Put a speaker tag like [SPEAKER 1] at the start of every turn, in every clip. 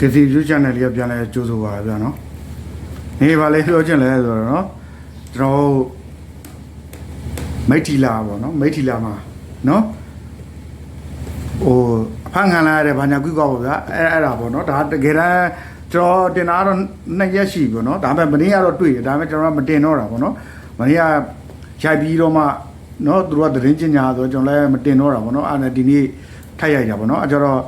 [SPEAKER 1] ကစီယူချန်နယ်လေးကပြန်လဲကြိုးဆိုပါဗျာနော်နေပါလေပြောချင်လဲဆိုတော့နော်ကျွန်တော်တို့မိတ်ထီလာပေါ့နော်မိတ်ထီလာမှာနော်ဟိုအဖန်ခံလာရတဲ့ဘာညာကွီကောပေါ့ဗျာအဲအဲ့ဒါပေါ့နော်ဒါတကယ်တမ်းကျွန်တော်တင်တာတော့နှစ်ရက်ရှိပြီပေါ့နော်ဒါပေမဲ့မနေ့ကတော့တွေ့တယ်ဒါပေမဲ့ကျွန်တော်ကမတင်တော့တာပေါ့နော်မနေ့ကရိုက်ပြီးတော့မှနော်သူတို့ကသတင်းကျင်ညာဆိုတော့ကျွန်တော်လည်းမတင်တော့တာပေါ့နော်အဲ့ဒါဒီနေ့ထိုက်ရိုက်တာပေါ့နော်အဲကြတော့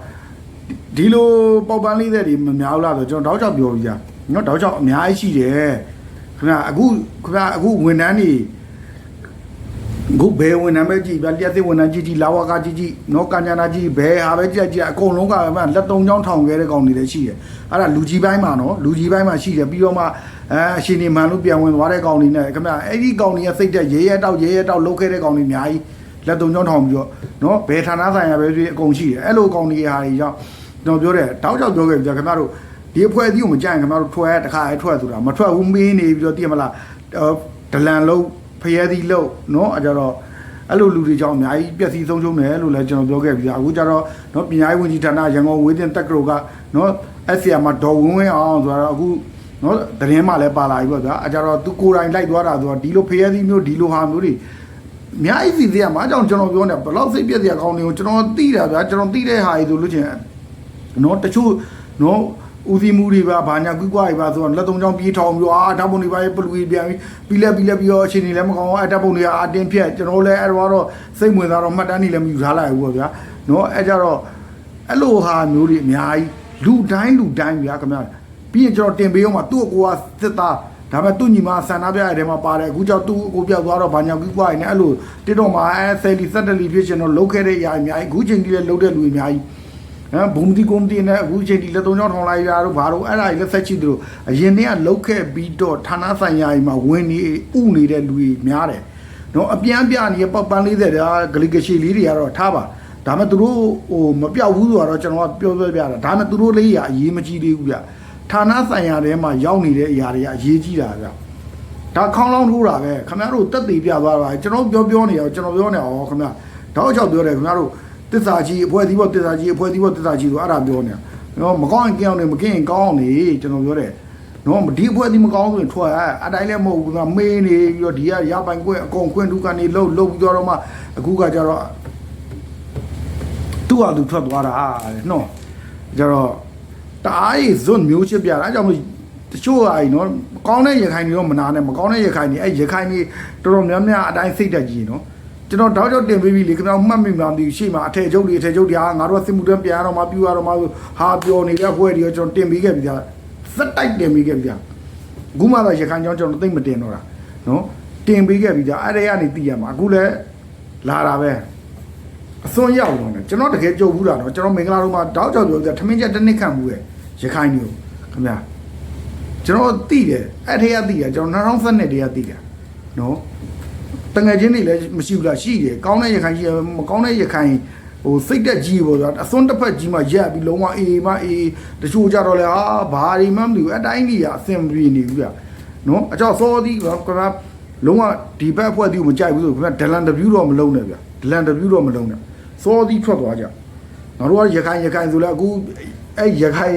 [SPEAKER 1] ဒီလိုပေါက်ပန်းလေးတဲ့တွေမများဘူးလားဆိုကျွန်တော်တောက်ချောက်ပြောပြီးသားနော်တောက်ချောက်အများကြီးရှိတယ်ခင်ဗျာအခုခင်ဗျာအခုဝန်ထမ်းတွေခုဘယ်ဝန်ထမ်းပဲကြည့်ဗျာလျှက်သိဝန်ထမ်းကြည့်ကြည့်လာဝကကြည့်ကြည့်နော်ကညာနာကြည့်ဘယ်ဟာပဲကြည့်ကြည့်အကုန်လုံးကမှလက်သုံးချောင်းထောင်ခဲတဲ့ကောင်တွေလည်းရှိတယ်အဲ့ဒါလူကြီးပိုင်းမှာနော်လူကြီးပိုင်းမှာရှိတယ်ပြီးတော့မှအဲအရှင်နေမှန်လို့ပြန်ဝင်သွားတဲ့ကောင်တွေနဲ့ခင်ဗျာအဲ့ဒီကောင်တွေကစိတ်သက်ရဲရဲတောက်ရဲရဲတောက်လုတ်ခဲ့တဲ့ကောင်တွေအများကြီးလက်သုံးချောင်းထောင်ပြီးတော့နော်ဘယ်ဌာနဆိုင်ရာပဲဖြစ်အကုန်ရှိတယ်အဲ့လိုကောင်တွေဟာကြီးကြောင့် ကျွန်တော်ပြောတယ်တောက်ချောက်ပြောခဲ့ပြီကြာခင်ဗျားတို့ဒီအဖွဲ့အစည်းကိုမကြိုက်ရင်ခင်ဗျားတို့ထွက်တခါအဲထွက်ဆိုတာမထွက်ဘူးမင်းနေပြီးတော့သိရမလားဒလန်လုံးဖရဲသီးလုံးနော်အဲကြတော့အဲ့လိုလူတွေကြောင့်အများကြီးပျက်စီးဆုံးရှုံးတယ်လို့လည်းကျွန်တော်ပြောခဲ့ပြီးသားအခုကျတော့နော်ပညာရေးဝန်ကြီးဌာနရန်ကုန်ဝေးတင်တက္ကသိုလ်ကနော်အဆီယာမှာဒေါ်ဝင်းဝင်းအောင်ဆိုတော့အခုနော်တရင်မှလည်းပါလာပြီပေါ့ဗျာအဲကြတော့သူကိုယ်တိုင်လိုက်သွားတာဆိုတော့ဒီလိုဖရဲသီးမျိုးဒီလိုဟာမျိုးတွေအများကြီးစီစီရမှာအကြောင်းကျွန်တော်ပြောနေတာဘလောက်စိတ်ပြည့်စရာကောင်းနေကိုကျွန်တော်သိတာဗျာကျွန်တော်သိတဲ့ဟာကြီးဆိုလို့ချင်း နော်တချို့နော်ဦးစီးမှုတွေပါဘာညာကွီးကွာတွေပါဆိုတော့လက်သုံးချောင်းပြေးထောင်ပြီးတော့အာဓာတ်ပုံတွေပါပလူကြီးပြန်ပြီးပြီးလက်ပြီးလက်ပြီးတော့အချိန်တွေလည်းမကောင်းအောင်အဓာတ်ပုံတွေကအတင်းဖြတ်ကျွန်တော်လည်းအဲ့တော့စိတ်ဝင်စားတော့မှတ်တမ်းတွေလည်းမယူထားလိုက်ဘူးပေါ့ဗျာနော်အဲ့ကြတော့အဲ့လိုဟာမျိုးတွေအများကြီးလူတိုင်းလူတိုင်းဗျာခင်ဗျာပြီးရင်ကျွန်တော်တင်ပေးအောင်မှာသူ့အကိုကစစ်သားဒါပေမဲ့သူ့ညီမဆန္ဒပြရတဲ့မှာပါတယ်အခုကြောင့်သူ့အကိုပြောက်သွားတော့ဘာညာကွီးကွာနေအဲ့လိုတိတော့မှာအဲဆယ်လီဆက်တလီဖြစ်ရှင်တော့လုတ်ခဲ့တဲ့အရာအများကြီးအခုချိန်ကြီးလည်းလုတ်တဲ့လူအများကြီး ဟမ်ဘုံတီကွန်တီနဲ့အခုချိန်ဒီလက်သုံးချောင်းထောင်လိုက်တာတို့ဘာတို့အဲ့ဒါကြီးလက်ဆက်ချီတို့အရင်တည်းကလုတ်ခဲ့ပြီးတော့ဌာနဆိုင်ရာကြီးမှာဝင်နေဥနေတဲ့လူကြီးများတယ်နော်အပြန်ပြနေပတ်ပန်း40တာဂလီကရှိလေးတွေကတော့ထားပါဒါမဲ့သူတို့ဟိုမပြောက်ဘူးဆိုတော့ကျွန်တော်ကပြောပြောပြတာဒါမဲ့သူတို့လေးရအရေးမကြီးသေးဘူးဗျဌာနဆိုင်ရာထဲမှာရောက်နေတဲ့အရာတွေကအရေးကြီးတာဗျဒါခေါင်းလောင်းထိုးတာပဲခင်ဗျားတို့တက်တည်ပြသွားတာကျွန်တော်ပြောပြောနေရောကျွန်တော်ပြောနေအောင်ခင်ဗျာတောက်ချောက်ပြောတယ်ခင်ဗျားတို့ တစ္ဆာကြီးအဖွဲသီးပေါ်တစ္ဆာကြီးအဖွဲသီးပေါ်တစ္ဆာကြီးဆိုအဲ့ဒါပြောနေတာနော်မကောင်းရင်ကြောက်နေမကင်းရင်ကောင်းအောင်နေကျွန်တော်ပြောတယ်နော်ဒီအဖွဲသီးမကောင်းဆိုရင်ထွက်အတိုင်းလည်းမဟုတ်ဘူးကမေးနေပြီးတော့ဒီကရပိုင်ကွင်းအကုန်ကွင်းဒုကနေလှုပ်လှုပ်ပြီးတော့မှအခုကကြတော့သူ့ဟာသူထွက်သွားတာတဲ့နော်ကြတော့တအားကြီးဇွတ်မျိုးချစ်ပြတာအဲကြောင့်မလို့တချို့ဟာကြီးနော်ကောင်းတဲ့ရခိုင်တွေတော့မနာနဲ့မကောင်းတဲ့ရခိုင်တွေအဲရခိုင်တွေတော်တော်များများအတိုင်းစိတ်တက်ကြီးနော် ကျွန်တော်တောက်ကြောက်တင်ပေးပြီလေခင်ဗျားမှတ်မိမှန်ပြီရှေ့မှာအထည်ချုပ်တွေအထည်ချုပ်တွေဟာငါတို့ကစစ်မှုတန်းပြန်ရတော့မှပြူရတော့မှဟာပြောနေတဲ့ဘွဲတွေကျွန်တော်တင်ပေးခဲ့ပြီကြာစက်တိုက်တင်ပေးခဲ့ပြီကြာအခုမှတော့ရခိုင်ကျောင်းကျွန်တော်သိမ့်မတင်တော့တာနော်တင်ပေးခဲ့ပြီကြာအဲ့ဒါကနေသိရမှာအခုလည်းလာတာပဲအစွန်းရောက်တော့တယ်ကျွန်တော်တကယ်ကြုံဘူးတာနော်ကျွန်တော်မင်္ဂလာတို့မှာတောက်ကြောက်ပြောကြထမင်းချက်တစ်နှစ်ခန့်မှုရဲ့ရခိုင်မျိုးခင်ဗျာကျွန်တော်သိတယ်အဲ့ထက်ကသိတယ်ကျွန်တော်2012တည်းကသိတယ်နော် တငယ်ချင်းတွေလည်းမရှိဘူးလားရှိတယ်ကောင်းတဲ့ရခိုင်ရှိတယ်မကောင်းတဲ့ရခိုင်ဟိုစိတ်တက်ကြီးပေါ့ဗျာအစွန်းတစ်ဖက်ကြီးမှရက်ပြီးလုံးဝအေးမအေးတချို့ကြတော့လေဟာဘာဒီမှမသိဘူးအတိုင်းကြီးကအဆင်ပြေနေဘူးဗျာနော်အကြောစောသည်ကကလုံးဝဒီဘက်အဖွဲ့ဒီကိုမကြိုက်ဘူးဆိုခင်ဗျဒလန်တဗျူးတော့မလုံးနဲ့ဗျာဒလန်တဗျူးတော့မလုံးနဲ့စောသည်ထွက်သွားကြငါတို့ကရခိုင်ရခိုင်ဆိုလဲအခုအဲ့ရခိုင်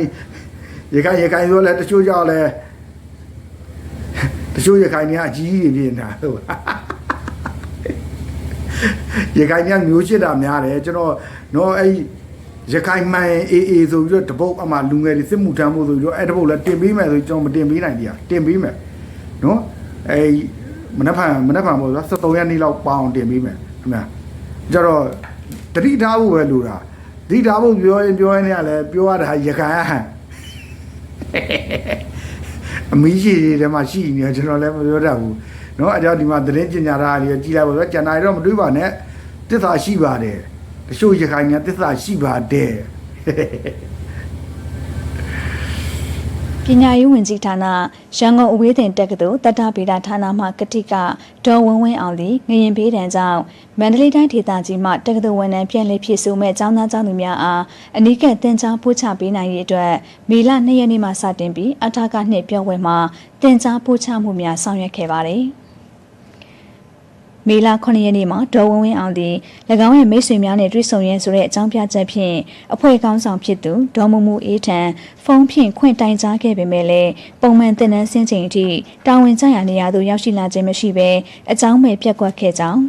[SPEAKER 1] ရခိုင်ရခိုင်ဆိုလဲတချို့ကြောက်လဲတချို့ရခိုင်တွေကအကြီးကြီးနေနေတာဟုတ် ရခိုင်ကမျိုးရှိတာများတယ်ကျွန်တော်တော့အဲ့ရခိုင်မှန်အေးအေးဆိုပြီးတော့တပုတ်အမှလူငယ်တွေစစ်မှုထမ်းဖို့ဆိုပြီးတော့အဲ့တပုတ်လည်းတင်ပေးမယ်ဆိုကျွန်တော်မတင်ပေးနိုင်တရားတင်ပေးမယ်နော်အဲ့မနှက်ဖန်မနှက်ဖန်ပေါ့ဆို73ရက်နေ့လောက်ပေါအောင်တင်ပေးမယ်ခင်ဗျာကြတော့တတိထားဖို့ပဲလိုတာတတိထားဖို့ပြောရင်ပြောရင်လည်းပြောရတာရခိုင်ဟန်အမီးရှိတွေထဲမှာရှိနေတယ်ကျွန်တော်လည်းမပြောတတ်ဘူး နော်အကြောင်းဒီမှာသတင်းပညာသားတွေကြီးလိုက်ပါဆိုကျန်တာတွေတော့မတွေးပါနဲ့တစ္ဆာရှိပါတယ်တချို့ရခိုင်ကတစ္ဆာရှိပါတယ်
[SPEAKER 2] ပညာရေးဝန်ကြီးဌာနရန်ကုန်အဝေးတင်တက္ကသိုလ်တတဗေဒဌာနမှကတိကဒေါ်ဝင်းဝင်းအောင်လီငရင်ဘေးတန်ကြောင့်မန္တလေးတိုင်းဒေသကြီးမှတက္ကသိုလ်ဝန်ထမ်းပြန်လည်ဖြည့်ဆို့မဲ့ကျောင်းသားကျောင်းသူများအားအနီးကပ်တင် जा ပို့ချပေးနိုင်ရေးအတွက်မေလ၂ရက်နေ့မှစတင်ပြီးအထာကနှစ်ပြောင်းဝယ်မှာတင် जा ပို့ချမှုများဆောင်ရွက်ခဲ့ပါတယ်။ မေလ9ရက်နေ့မှာဒေါ်ဝင်းဝင်းအောင်သည်၎င်းရဲ့မိတ်ဆွေများနဲ့တွေ့ဆုံရင်းဆိုတဲ့အကြောင်းပြချက်ဖြင့်အဖွဲ့ကောင်းဆောင်ဖြစ်သူဒေါ်မမူအေးထံဖုန်းဖြင့်ခွင့်တိုင်ကြားခဲ့ပေမဲ့လည်းပုံမှန်တင်နန်းဆင်းချိန်အထိတာဝန်ကျရာနေရာသို့ရောက်ရှိလာခြင်းမရှိဘဲအကြောင်းမဲ့ပြက်ကွက်ခဲ့ကြောင်း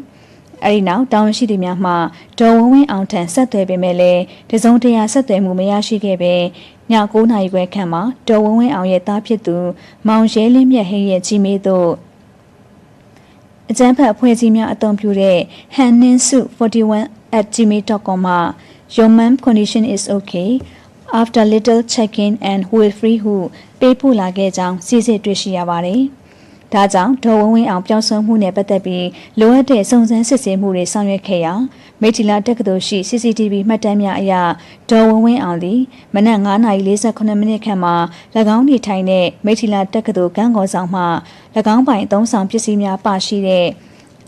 [SPEAKER 2] အဲဒီနောက်တာဝန်ရှိသူများမှဒေါ်ဝင်းဝင်းအောင်ထံဆက်သွယ်ပေမဲ့လည်းတစုံတရာဆက်သွယ်မှုမရရှိခဲ့ပဲည9နာရီခွဲခန့်မှာဒေါ်ဝင်းဝင်းအောင်ရဲ့သားဖြစ်သူမောင်ရဲလင်းမြတ်ဟင်းရဲ့ကြီးမေးသို့ အကြမ်းဖက်အဖွဲ့အစည်းများအသုံးပြုတဲ့ hanninsu41@gmail.com မှာ your mom condition is okay after little check-in and will free ဟုပေးပို့လာခဲ့ကြောင်းစစ်စစ်တွေ့ရှိရပါတယ်။ ဒါကြောင့်ဒေါ်ဝင်းဝင်းအောင်ပြောင်းဆုံးမှုနဲ့ပတ်သက်ပြီးလိုအပ်တဲ့စုံစမ်းစစ်ဆေးမှုတွေဆောင်ရွက်ခဲ့ရာမိထီလာတက္ကသိုလ်ရှိ CCTV မှတ်တမ်းများအရဒေါ်ဝင်းဝင်းအောင်သည်မနက်9:48မိနစ်ခန့်မှာ၎င်းနေထိုင်တဲ့မိထီလာတက္ကသိုလ်ကန်းကော်ဆောင်မှ၎င်းပိုင်အသုံးဆောင်ပစ္စည်းများပါရှိတဲ့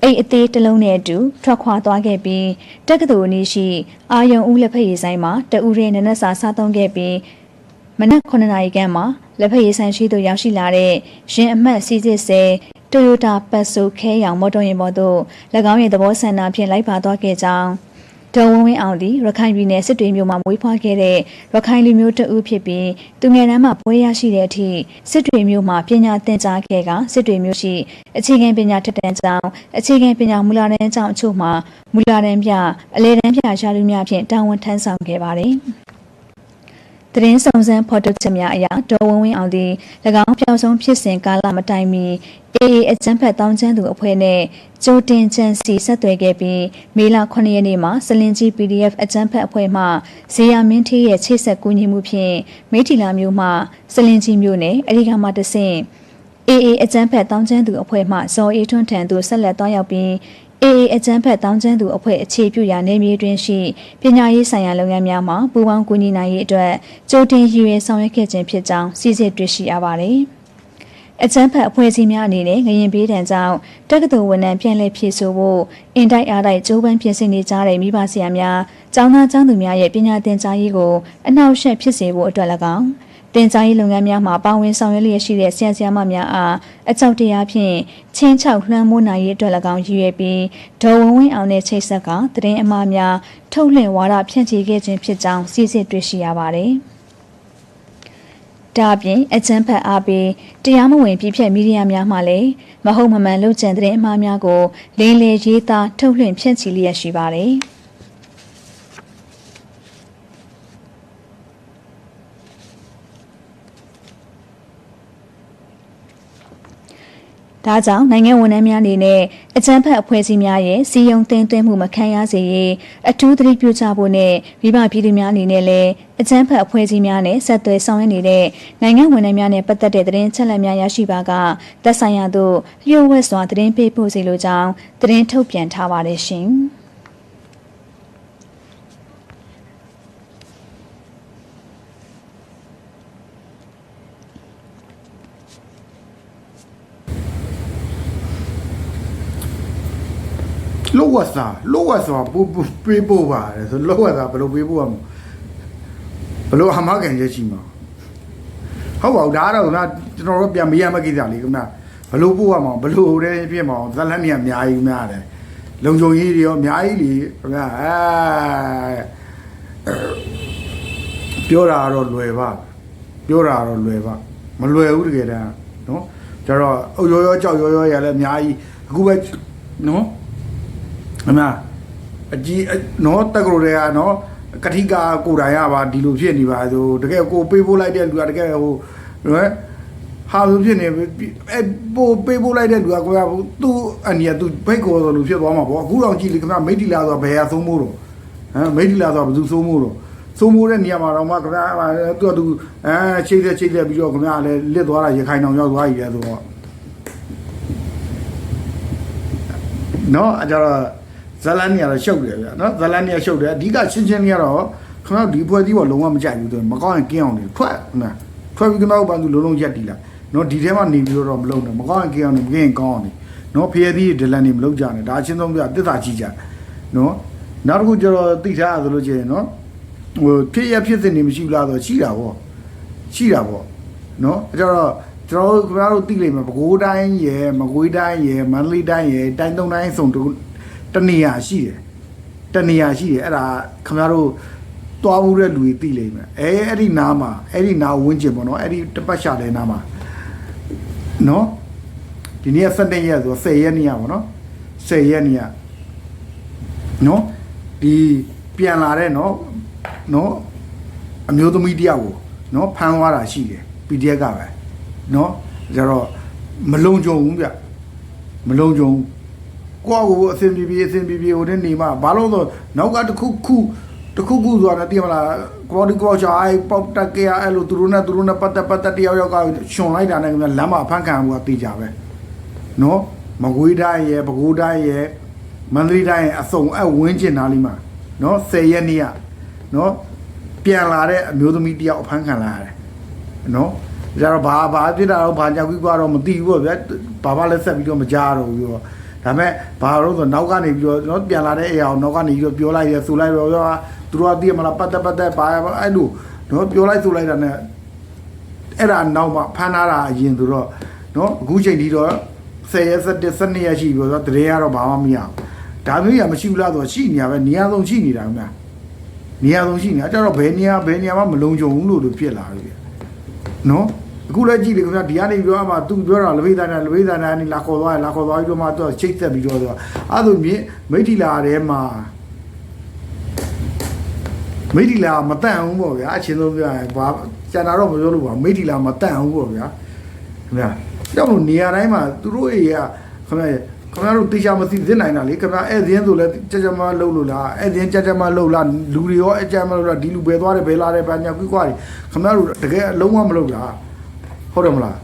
[SPEAKER 2] အိတ်အသေးတစ်လုံးနဲ့အတူထွက်ခွာသွားခဲ့ပြီးတက္ကသိုလ်အနီးရှိအာယုံဦးလက်ဖက်ရည်ဆိုင်မှာတအူရဲနနက်စာစားသုံးခဲ့ပြီး မနက်9နာရီခန့်မှာလက်ဖက်ရည်ဆိုင်ရှိသို့ရောက်ရှိလာတဲ့ရင်အမှတ်စီစစ်ဆဲ Toyota Passo ခဲရောင်မော်တော်ယာဉ်ပေါ်သို့၎င်းရဲ့သဘောဆန္ဒဖြင့်လိုက်ပါသွားခဲ့ကြောင်းဒေါ်ဝင်းဝင်းအောင်သည်ရခိုင်ပြည်နယ်စစ်တွေမြို့မှာမွေးဖွားခဲ့တဲ့ရခိုင်လူမျိုးတဦးဖြစ်ပြီးသူငယ်တန်းမှာပွဲရရှိတဲ့အထိစစ်တွေမြို့မှာပညာသင်ကြားခဲ့ကစစ်တွေမြို့ရှိအခြေခံပညာထက်တန်းကျောင်းအခြေခံပညာမူလတန်းကျောင်းအချို့မှာမူလတန်းပြအလယ်တန်းပြရှာလူများဖြင့်တာဝန်ထမ်းဆောင်ခဲ့ပါတယ်။ သတင်းစုံစမ်းဖော်ထုတ်ချက်များအရဒေါ်ဝင်းဝင်းအောင်သည်၎င်းပြောင်းဆုံးဖြစ်စဉ်ကာလမတိုင်မီအေအေအကြမ်းဖက်တောင်းချမ်းသူအဖွဲ့နဲ့ကြိုတင်ကြံစီဆက်သွယ်ခဲ့ပြီးမေလ9ရက်နေ့မှာစလင်ကြီး PDF အကြမ်းဖက်အဖွဲ့မှဇေယျမင်းထေးရဲ့ချိတ်ဆက်ကူညီမှုဖြင့်မိထီလာမျိုးမှစလင်ကြီးမျိုးနဲ့အရိကမှတဆင့်အေအေအကြမ်းဖက်တောင်းချမ်းသူအဖွဲ့မှဇော်အေးထွန်းထံသို့ဆက်လက်သွားရောက်ပြီး အေအေအကြမ်းဖက်တောင်းချမ်းသူအဖွဲ့အခြေပြုရာနေမြေတွင်ရှိပညာရေးဆိုင်ရာလုပ်ငန်းများမှာပူးပေါင်းကူညီနိုင်ရေးအတွက်ကြိုတင်ရည်ရွယ်ဆောင်ရွက်ခဲ့ခြင်းဖြစ်ကြောင်းစီစစ်တွေ့ရှိရပါတယ်။အကြမ်းဖက်အဖွဲ့အစည်းများအနေနဲ့ငရင်ပေးတံကြောင့်တက္ကသိုလ်ဝန်ထမ်းပြန်လည်ဖြည့်ဆို့ဖို့အင်တိုက်အားတိုက်ကြိုးပမ်းပြင်ဆင်နေကြတဲ့မိဘဆရာများကျောင်းသားကျောင်းသူများရဲ့ပညာသင်ကြားရေးကိုအနှောက်အယှက်ဖြစ်စေဖို့အတွက်၎င်း တင်ကြားရေးလုပ်ငန်းများမှာပါဝင်ဆောင်ရွက်လျက်ရှိတဲ့ဆရာဆရာမများအားအကြောက်တရားဖြင့်ချင်းချောက်လွှမ်းမိုးနိုင်ရေးအတွက်၎င်းရည်ရွယ်ပြီးဒေါ်ဝင်းဝင်းအောင်တဲ့ချိတ်ဆက်ကသတင်းအမှားများထုတ်လွှင့်ဝါဒဖြန့်ချီခဲ့ခြင်းဖြစ်ကြောင်းစီစစ်တွေ့ရှိရပါတယ်။ဒါအပြင်အကြံဖတ်အားပေးတရားမဝင်ပြည့်ဖြတ်မီဒီယာများမှလည်းမဟုတ်မမှန်လုပ်ကြံသတင်းအမှားများကိုလင်းလေရေးသားထုတ်လွှင့်ဖြန့်ချီလျက်ရှိပါတယ်။ ဒါကြောင့်နိုင်ငံဝန်ထမ်းများအနေနဲ့အကြမ်းဖက်အဖွဲ့အစည်းများရဲ့စီယုံတင်သွင်းမှုမခံရစေရေးအထူးသတိပြုကြဖို့နဲ့မိဘပြည်သူများအနေနဲ့လည်းအကြမ်းဖက်အဖွဲ့အစည်းများနဲ့ဆက်သွယ်ဆောင်ရွက်နေတဲ့နိုင်ငံဝန်ထမ်းများနဲ့ပတ်သက်တဲ့သတင်းချက်လက်များရရှိပါကသက်ဆိုင်ရာသို့လျှို့ဝှက်စွာသတင်းပေးပို့စီလိုကြောင်းသတင်းထုတ်ပြန်ထားပါတယ်ရှင်။
[SPEAKER 1] လော ဝတ်စာလောဝတ်စာပူပူပေးဖို့ပါတယ်ဆိုလောဝတ်စာဘယ်လိုပေးဖို့ရမလဲဘယ်လိုအမှားကန်ချက်ရှိမှာဟုတ်ပါဘူးဒါကတော့ကကျွန်တော်တို့ပြန်မေးရမယ့်ကိစ္စလေးခင်ဗျဘယ်လိုပို့ရမှာဘယ်လိုတည်းဖြစ်မှာဇလန်းနေအများကြီးများတယ်လုံခြုံရေးတွေရောအများကြီးလေခင်ဗျအဲပြောတာကတော့လွယ်ပါပြောတာကတော့လွယ်ပါမလွယ်ဘူးတကယ်တမ်းနော်ကျတော့အုတ်ရောရောကြောက်ရောရောရလည်းအများကြီးအခုပဲနော် အမအကြီးအနော်တက်ကလို့တွေကနော်ကတိကာကိုယ်တိုင်ရပါဒီလိုဖြစ်နေပါဆိုတကယ်ကိုပေးဖို့လိုက်တဲ့လူကတကယ်ဟိုနော်ဟာလို့ဖြစ်နေအဲပို့ပေးဖို့လိုက်တဲ့လူကကိုယ်ကသူ့အန်ရသူဘိတ်ကောဆိုလို့ဖြစ်သွားမှာပေါ့အခုတော့ကြည့်လေခင်ဗျမိတ်တီလာဆိုဘယ်ဟာသုံးမို့တော့ဟမ်မိတ်တီလာဆိုဘယ်သူသုံးမို့တော့သုံးမို့တဲ့နေရာမှာတော့မှခင်ဗျသူကသူအဲချိတ်တဲ့ချိတ်တဲ့ပြီးတော့ခင်ဗျလည်းလစ်သွားတာရခိုင်တောင်ရောက်သွားပြီလေဆိုတော့နော်အကြတော့ ဇလန်နေရတော့ရှုပ်တယ်ဗျာနော်ဇလန်နေရရှုပ်တယ်အဓိကချင်းချင်းနေရတော့ခဏဒီဖွဲ့သီးပေါ်လုံးဝမကြိုက်ဘူးသူမကောင်းရင်ကင်းအောင်နေထွက်နော်ထွက်ပြီးကတော့ဘာသူလုံးလုံးရက်တီလာနော်ဒီထဲမှာနေပြီးတော့မလုံးနဲ့မကောင်းရင်ကင်းအောင်နေမကင်းရင်ကောင်းအောင်နေနော်ဖျဲသီးဒလန်နေမလုံးကြနဲ့ဒါအချင်းဆုံးပြတစ်သာကြည့်ကြနော်နောက်တစ်ခုကျတော့သိထားရသလိုချင်နော်ဟိုဖြစ်ရဖြစ်စင်နေမရှိဘူးလားဆိုရှိတာပေါ့ရှိတာပေါ့နော်အဲကြတော့ကျွန်တော်တို့ခင်ဗျားတို့သိလိမ့်မယ်ပဲခူးတိုင်းရယ်မကွေးတိုင်းရယ်မန္တလေးတိုင်းရယ်တိုင်းသုံးတိုင်းစုံ တစ်တနေရာရှိတယ်တနေရာရှိတယ်အဲ့ဒါခင်ဗျားတို့တွားမှုတဲ့လူတွေသိလိမ့်မယ်အဲအဲ့ဒီနားမှာအဲ့ဒီနားဝင်းကျင်ပေါ့နော်အဲ့ဒီတပတ်ရှာတဲ့နားမှာနော်ဒီနေ့17ရက်ဆိုတော့10ရက်နေ့ရပါတော့10ရက်နေ့ရနော်ဒီပြန်လာတဲ့နော်နော်အမျိုးသမီးတယောက်ကိုနော်ဖမ်းသွားတာရှိတယ် PDF ကပဲနော်ကျတော့မလုံခြုံဘူးဗျမလုံခြုံဘူး ကိုယ့်ကိုယ်အစင်ပြေပြေအစင်ပြေပြေဟိုတဲ့နေမှာဘာလို့လဲဆိုတော့နောက်ကတစ်ခုခုတစ်ခုခုဆိုတာသိမလားကွာဒီကွာချာအိပေါက်တက်ကြရအဲ့လိုသူတို့နဲ့သူတို့နဲ့ပတ်သက်ပတ်သက်တယောက်ယောက်ကရှင်လိုက်တာနဲ့ကလမ်းမှာအဖမ်းခံမှုကတေးကြပဲနော်မကွေးတိုင်းရယ်ပဲခူးတိုင်းရယ်မန္တလေးတိုင်းရယ်အစုံအဝင်းကျင်သားလေးမှာနော်10ရက်နေ့ကနော်ပြန်လာတဲ့အမျိုးသမီးတယောက်အဖမ်းခံလာရတယ်နော်ကြတော့ဘာဘာဖြစ်တာတော့ဘာကြောက်ကြီးကတော့မသိဘူးပေါ့ဗျာဘာမှလည်းဆက်ပြီးတော့မကြားတော့ဘူးပြော ဒါပေမဲ့ဘာလို့ဆိုနောက်ကနေပြီးတော့နော်ပြန်လာတဲ့အရာကိုနောက်ကနေပြီးတော့ပြောလိုက်ရဆိုလိုက်တော့ပြောသူတို့ကသိရမလားပတ်သက်ပတ်သက်ဘာအဲ့လိုနော်ပြောလိုက်ဆိုလိုက်တာနဲ့အဲ့ဒါနောက်မှဖမ်းထားတာအရင်ဆိုတော့နော်အခုချိန်ဒီတော့10ရက်17 12ရက်ရှိပြီဆိုတော့တရေကတော့ဘာမှမရဘူးဒါမျိုးရမရှိဘူးလားဆိုတော့ရှိနေရပဲနေရာဆုံးရှိနေတာခင်ဗျာနေရာဆုံးရှိနေတာအဲ့တော့ဘယ်နေရာဘယ်နေရာမှမလုံခြုံဘူးလို့လို့ဖြစ်လာပြီနော် အခုလည်းကြည့်လေခင်ဗျာဒီကနေပြောမှသူပြောတာလပိသနာလပိသနာနေလာခေါ်သွားလာခေါ်သွားပြီးတော့မှသူချိတ်သက်ပြီးတော့ဆိုအဲ့ဒါမြင့်မိထီလာထဲမှာမိထီလာမတန့်ဘူးပေါ့ဗျာအချင်းဆုံးပြောရင်ဘာကျန်တာတော့မပြောလို့ပါမိထီလာမတန့်ဘူးပေါ့ဗျာခင်ဗျာကြောက်လို့နေရာတိုင်းမှာသူတို့အေးကခင်ဗျာခင်ဗျားတို့တေချာမသိသိနိုင်တာလေခင်ဗျာအဲ့ဒီရင်ဆိုလဲကြကြမလှုပ်လို့လားအဲ့ဒီရင်ကြကြမလှုပ်လားလူတွေရောအကြမ်းမလှုပ်လားဒီလူပဲသွားတယ်ပဲလာတယ်ဘာညာကွီးကွာတွေခင်ဗျားတို့တကယ်အလုံးဝမလှုပ်လား ဟုတ်တယ်မလား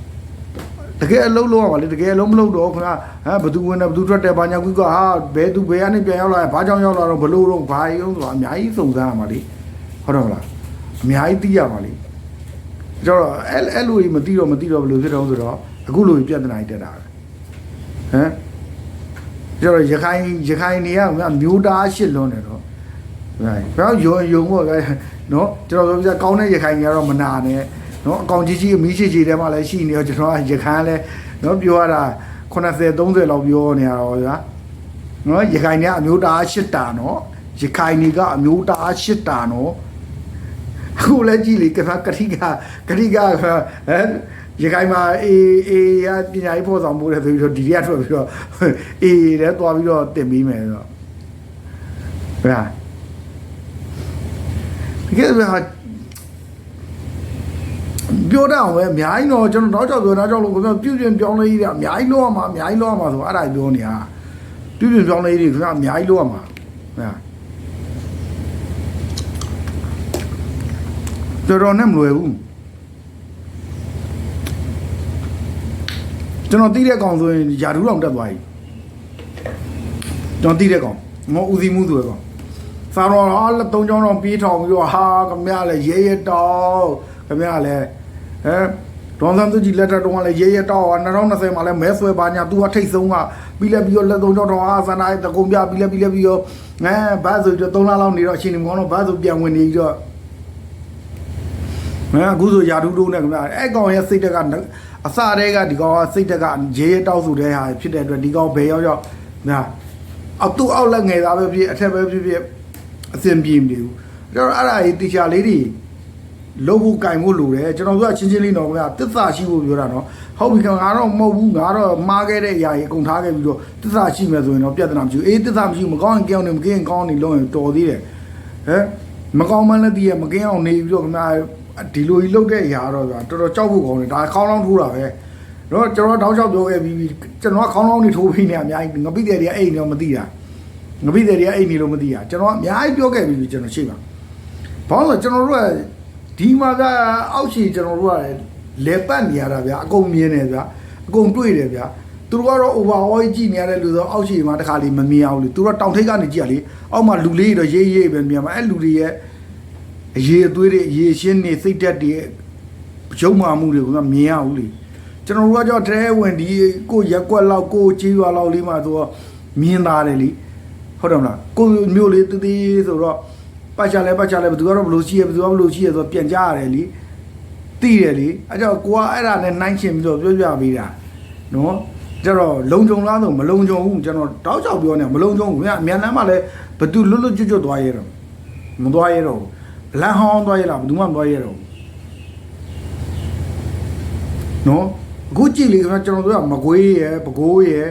[SPEAKER 1] တကယ်အလုံးလုံးရပါလေတကယ်အလုံးမလုံးတော့ခင်ဗျာဟမ်ဘသူဝင်တယ်ဘသူထွက်တယ်ဘာညာကွီးကွာဟာဘယ်သူဘယ်ကနေပြန်ရောက်လာဘာကြောင့်ရောက်လာတော့ဘလို့တော့ဘာရုံးဆိုတာအများကြီးစုံစမ်းရမှာလေဟုတ်တယ်မလားအများကြီးသိရမှာလေကျတော့အဲ့အဲ့လိုကြီးမသိတော့မသိတော့ဘယ်လိုဖြစ်တော့ဆိုတော့အခုလိုပြဿနာကြီးတက်တာပဲဟမ်ကျတော့ရခိုင်ရခိုင်နေကမျိုးသားရှစ်လွန်းတယ်တော့ဘယ်တော့ယုံယုံပေါ့နော်ကျွန်တော်ပြောပြကောင်းတဲ့ရခိုင်တွေကတော့မနာနဲ့ နော်အကောင်ကြီးကြီးအမီးရှိရှိတဲမှာလည်းရှိနေတော့ကျွန်တော်ကရခိုင်လဲနော်ပြောရတာ80 30လောက်ပြောနေရတော့ဗျာနော်ရခိုင်တွေကအမျိုးသားရှစ်တာနော်ရခိုင်တွေကအမျိုးသားရှစ်တာနော်အခုလည်းကြည့်လေကကတိကကတိကဟမ်ရခိုင်မှာအေးအေးရပညာရေးဖော်ဆောင်မှုတယ်ဆိုပြီးတော့ဒီရက်ထွက်ပြီးတော့အေးလည်းတွားပြီးတော့တင်ပြီးမယ်ဆိုတော့ဗျာဒီကဲဗျာ ပြောတတ်အောင်ပဲအများကြီးတော့ကျွန်တော်တော့ကြောက်ပြောတော့ကြောက်လို့ခင်ဗျပြုပြင်ပြောင်းလဲကြီးတယ်အများကြီးလောက်ရမှာအများကြီးလောက်ရမှာဆိုအဲ့ဒါပြောနေတာပြုပြင်ပြောင်းလဲကြီးခင်ဗျအများကြီးလောက်ရမှာဗျာတော်တော်နဲ့မလွယ်ဘူးကျွန်တော်တီးတဲ့ကောင်ဆိုရင်ယာထူးတော်တက်သွားပြီကျွန်တော်တီးတဲ့ကောင်ငေါဦးစီးမှုဆိုရကောင်စာတော်ဟာလက်သုံးချောင်းတော့ပြေးထောင်ပြီးတော့ဟာခမရလဲရဲရဲတောက်ခမရလဲ ဟဲဒေါန်ဆန်သူကြီးလက်ထက်တုန်းကလည်းရဲရဲတောက်ဟာ2020မှာလဲမဲဆွဲပါညာ तू ကထိတ်ဆုံးကပြီးလဲပြီးတော့လက်သုံးချောင်းတော့ဟာစနာတကုံပြပြီးလဲပြီးလဲပြီးတော့ငဲဘာဆိုတော့3လလောက်နေတော့အချိန်နေမကောင်းတော့ဘာဆိုပြန်ဝင်နေပြီးတော့မင်းအခုဆိုယာထူးတုံးနဲ့ခင်ဗျာအဲ့ကောင်ရဲ့စိတ်တက်ကအစတည်းကဒီကောင်ကစိတ်တက်ကရေရဲတောက်ဆိုတဲ့ဟာဖြစ်တဲ့အတွက်ဒီကောင်ဘယ်ရောက်ရောက်ညာအောက်သူ့အောက်လက်ငယ်သားပဲဖြစ်အထက်ပဲဖြစ်ဖြစ်အစင်ပြေမနေဘူးအဲ့တော့အဲ့ဒါကြီးတီချာလေးတွေ လုံးဖို့ကင်ဖို့လိုတယ်ကျွန်တော်တို့ကချင်းချင်းလေးတော့ခင်ဗျာတစ္ဆာရှိဖို့ပြောတာနော်ဟုတ်ပြီခင်ဗျာငါတော့မဟုတ်ဘူးငါတော့မှားခဲ့တဲ့အရာကြီးအကုန်ထားခဲ့ပြီးတော့တစ္ဆာရှိမယ်ဆိုရင်တော့ပြဿနာမရှိဘူးအေးတစ္ဆာမရှိဘူးမကောင်းရင်ကြောက်နေမကင်းရင်ကောင်းနေလုံးရင်တော်သေးတယ်ဟဲ့မကောင်းမှလည်းတည်ရမကင်းအောင်နေပြီးတော့ခင်ဗျာဒီလိုကြီးလုတ်တဲ့အရာတော့ဗျာတော်တော်ကြောက်ဖို့ကောင်းတယ်ဒါခေါင်းလောင်းထိုးတာပဲတော့ကျွန်တော်တောက်ချောက်ပြောခဲ့ပြီးကျွန်တော်ခေါင်းလောင်းနေထိုးပြီးနေအများကြီးငပိတဲ့တွေကအိတ်နေတော့မသိတာငပိတဲ့တွေကအိတ်နေလို့မသိတာကျွန်တော်အများကြီးပြောခဲ့ပြီးကျွန်တော်ရှိပါဘာလို့ကျွန်တော်တို့က ဒီမှာကအောက်ရှိကျွန်တော်တို့ကလေပတ်နေရတာဗျာအကုန်မြင်နေဗျာအကုန်တွေ့တယ်ဗျာသူတို့ကတော့ overall ကြည့်နေရတဲ့လူဆိုအောက်ရှိမှာတခါလေးမမြင်အောင်လေသူတို့တောင်ထိပ်ကနေကြည့်ရလေအောက်မှာလူလေးတော့ရေးရေးပဲမြင်မှာအဲ့လူတွေရဲ့အရေးအသွေးတွေအရေးရှင်းနေစိတ်တက်တွေရုံမာမှုတွေကမြင်ရဘူးလေကျွန်တော်တို့ကကြောင့်တဲဝင်ဒီကိုရက်ကွက်လောက်ကိုကြီးရွာလောက်လေးမှဆိုတော့မြင်သားတယ်လေဟုတ်တယ်မလားကိုမျိုးလေးတည်တည်ဆိုတော့ ပတ်ချလဲပတ်ချလဲဘယ်သူကတော့ဘလို့ရှိရဘယ်သူကဘလို့ရှိရဆိုတော့ပြန်ကြရတယ်လေသိတယ်လေအဲကြောင့်ကိုကအဲ့ဒါနဲ့နှိုင်းရှင်ပြီးတော့ပြောပြပေးတာနော်ကျတော့လုံကြုံလားဆိုမလုံကြုံဘူးကျွန်တော်တောက်ချောက်ပြောနေမလုံကြုံဘူးညမြန်လမ်းမှာလည်းဘသူလွတ်လွတ်ကျွတ်ကျွတ်သွားရတော့မသွားရတော့ဘူးလမ်းဟောင်းသွားရလားဘယ်သူမှမသွားရတော့ဘူးနော်အခုကြည့်လေကျွန်တော်တို့ကမကွေးရယ်ပဲခူးရယ်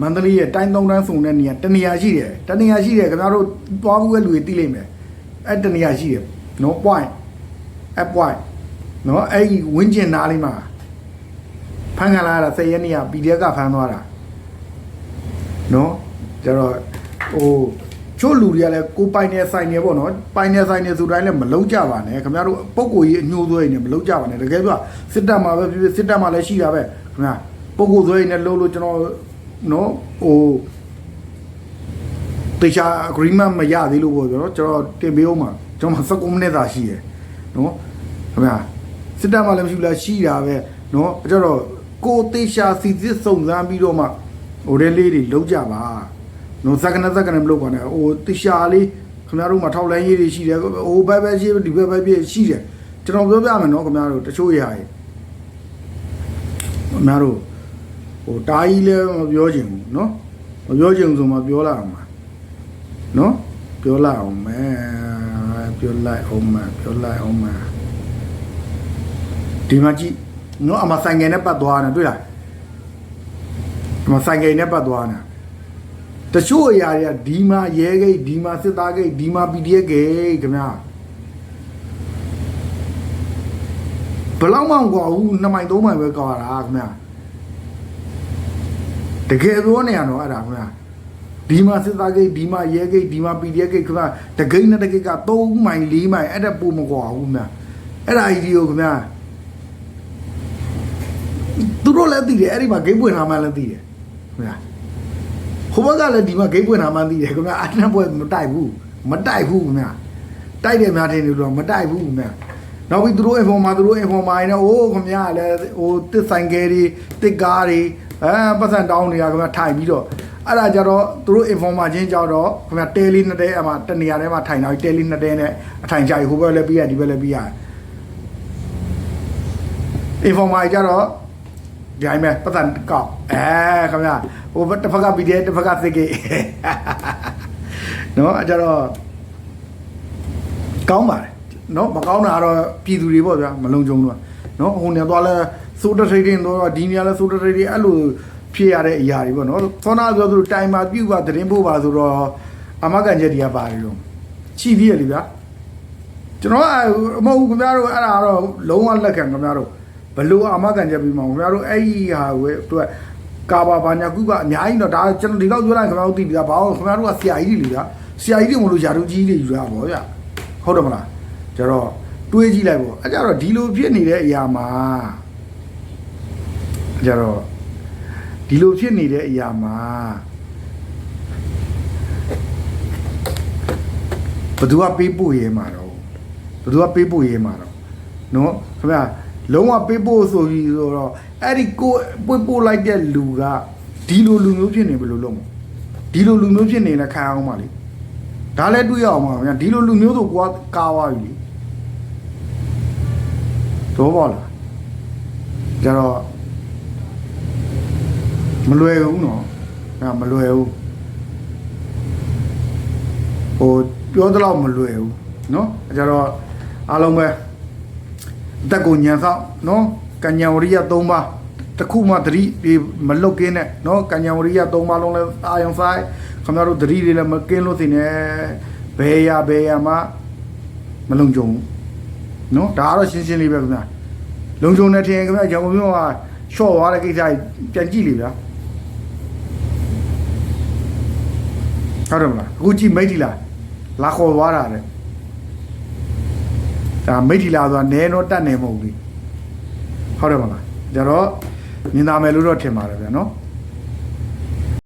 [SPEAKER 1] မန္တလေးရယ်တိုင်းသုံးတန်းစုံတဲ့နေရာတနေရာရှိတယ်တနေရာရှိတယ်ခင်ဗျားတို့သွားဘူးရဲ့လူတွေသိလိမ့်မယ် အဲ့တနေရာရှိတယ်နော် point အဲ့ point နော်အဲ့ဒီဝင်းကျင်နားလေးမှာဖန်ခံလာရတာ၁၀ရက်နေ့က PDF ကဖမ်းသွားတာနော်ကျတော့ဟိုချို့လူတွေကလည်းကိုပိုင်နေဆိုင်နေပေါ့နော်ပိုင်နေဆိုင်နေဆိုတိုင်းလည်းမလုံးကြပါနဲ့ခင်ဗျားတို့ပုံကိုကြီးအညှိုးသွဲနေမလုံးကြပါနဲ့တကယ်ပြောစစ်တပ်မှာပဲဖြစ်ဖြစ်စစ်တပ်မှာလည်းရှိတာပဲခင်ဗျာပုံကိုသွဲနေလို့လို့ကျွန်တော်နော်ဟို တေချာ agreement မရသေးလို့ပေါ့ကျွန်တော်ကျွန်တော်တင်ပေးအောင်မှာကျွန်တော်19မိနစ်သာရှိရယ်နော်ခင်ဗျာစစ်တပ်မှာလည်းမရှိဘူးလားရှိတာပဲနော်ကျတော့ကိုတေချာစီစစ်စုံစမ်းပြီးတော့မှဟိုတဲ့လေးတွေလုံးကြပါနော်စက္ကနစက္ကနမလုပ်ပါနဲ့ဟိုတေချာလေးခင်ဗျားတို့မှာထောက်လိုင်းရေးတွေရှိတယ်ဟိုဘက်ဘက်ရှိဒီဘက်ဘက်ပြရှိတယ်ကျွန်တော်ပြောပြမယ်နော်ခင်ဗျားတို့တချို့ຢာရေခင်ဗျားတို့ဟိုတာကြီးလည်းမပြောချင်ဘူးနော်မပြောချင်ဘူးဆိုမှပြောလာအောင်ပါ နော်ပြောလိုက်အောင်မယ်ပြောလိုက်အောင်မယ်ပြောလိုက်အောင်မယ်ဒီမှာကြည့်နော်အမဆိုင်ငယ်နဲ့ပတ်သွားတယ်တွေ့လားအမဆိုင်ငယ်နဲ့ပတ်သွားတယ်တချို့အရာတွေကဒီမှာရဲဂိတ်ဒီမှာစစ်သားဂိတ်ဒီမှာ PDF ဂိတ်ခင်ဗျာဘယ်လောက်မှမကွာဘူး2မိုင်3မိုင်ပဲကွာတာခင်ဗျာတကယ်ပြောနေရတော့အဲ့ဒါခင်ဗျာ ဒီမှာစစ်သားဂိတ်ဒီမှာရဲဂိတ်ဒီမှာ PDF ဂိတ်ခင်ဗျာတဂိတ်နဲ့တဂိတ်က3မိုင်4မိုင်အဲ့ဒါပို့မကွာဘူးခင်ဗျာအဲ့ဒါကြီးကိုခင်ဗျာသူတို့လည်းသိတယ်အဲ့ဒီမှာဂိတ်ပွင့်ထားမှလည်းသိတယ်ခင်ဗျာဟိုဘက်ကလည်းဒီမှာဂိတ်ပွင့်ထားမှသိတယ်ခင်ဗျာအနှံ့ပွဲမတိုက်ဘူးမတိုက်ဘူးခင်ဗျာတိုက်တယ်များတယ်လို့တော့မတိုက်ဘူးခင်ဗျာနောက်ပြီးသူတို့ inform မှာသူတို့ inform မှာနေအိုးခင်ဗျာလည်းဟိုတစ်ဆိုင်ကယ်တွေတစ်ကားတွေအဲပတ်စံတောင်းနေတာခင်ဗျာထိုင်ပြီးတော့ အဲ့ဒါကြတော့သူတို့ informer ချင်းကြတော့ခင်ဗျတဲလေးနှစ်တဲအမှတနေရာထဲမှာထိုင်တော့တဲလေးနှစ်တဲနဲ့အထိုင်ကြိုက်ဟိုဘက်လည်းပြီးရဒီဘက်လည်းပြီးရ informer ကြတော့ဒီအိမ်မဲ့ပတ်စံကောက်အဲခင်ဗျဟိုဘက်တစ်ဖက်က PDF တစ်ဖက်ကစစ်ကေနော်အဲ့ကြတော့ကောင်းပါတယ်နော်မကောင်းတာကတော့ပြည်သူတွေပေါ့ဗျာမလုံခြုံတော့နော်ဟိုနေသွားလဲစိုးတထရိတ်တင်တော့ဒီနေရာလဲစိုးတထရိတ်အဲ့လို ဖြစ်ရတဲ့အရာတွေပေါ့နော်သောနာပြောသူတိုင်မှာပြုတ်ပါသတင်းပို့ပါဆိုတော့အမကန်ချက်တွေကပါတယ်တော့ချီပြီးရလေဗျာကျွန်တော်အမဟုတ်ခင်ဗျားတို့အဲ့ဒါတော့လုံးဝလက်ခံခင်ဗျားတို့ဘလို့အမကန်ချက်ပြီးမှခင်ဗျားတို့အဲ့ဒီဟာကိုအတွက်ကာဘာဘာညာကုကအများကြီးတော့ဒါကျွန်တော်ဒီလောက်ပြောလိုက်ခင်ဗျားတို့သိပြီလားဘာလို့ခင်ဗျားတို့ကဆရာကြီးတွေလေဗျာဆရာကြီးတွေမလို့ယာတို့ကြီးတွေယူရပါဗောဗျာဟုတ်တယ်မလားကျတော့တွေးကြည့်လိုက်ပေါ့အဲ့ကြတော့ဒီလိုဖြစ်နေတဲ့အရာမှာကျတော့ ဒီလိုဖြစ်နေတဲ့အရာမှာဘသူကပေးပို့ရဲမှာတော့ဘသူကပေးပို့ရဲမှာတော့နော်ခင်ဗျာလုံးဝပေးပို့ဆိုပြီးဆိုတော့အဲ့ဒီကိုပွေပို့လိုက်တဲ့လူကဒီလိုလူမျိုးဖြစ်နေဘယ်လိုလုပ်မလဲဒီလိုလူမျိုးဖြစ်နေလဲခံအောင်ပါလေဒါလည်းတွေးရအောင်ပါဗျာဒီလိုလူမျိုးဆိုကိုကကားသွားပြီလေတော့ပါလားကျတော့ မလွယ်ဘူးနော်အဲမလွယ်ဘူးဟိုပြောသလောက်မလွယ်ဘူးနော်အဲကြတော့အားလုံးပဲအသက်ကိုညံဆောင်နော်ကညံဝရိယ၃ပါးတစ်ခုမှသတိဒီမလုတ်ကင်းနဲ့နော်ကညံဝရိယ၃ပါးလုံးလဲအာယုံဆိုင်ခင်ဗျားတို့သတိတွေလည်းမကင်းလို့သိနေဘယ်ရဘယ်ရမှမလုံခြုံဘူးနော်ဒါကတော့ရှင်းရှင်းလေးပဲခင်ဗျာလုံခြုံနေထင်ခင်ဗျာကျောင်းမျိုးကရှော့သွားတဲ့ကိစ္စကြီးပြန်ကြည့်လေဗျာ ဟုတ်တယ်မလားအခုကြည့်မိတ်တီလာလာခေါ်သွားတာတဲ့ဒါမိတ်တီလာဆိုတာနဲတော့တတ်နေမဟုတ်ဘူးဟုတ်တယ်မလားကြတော့မြင်သာမယ်လို့တော့ထင်ပါတယ်ဗျာနော်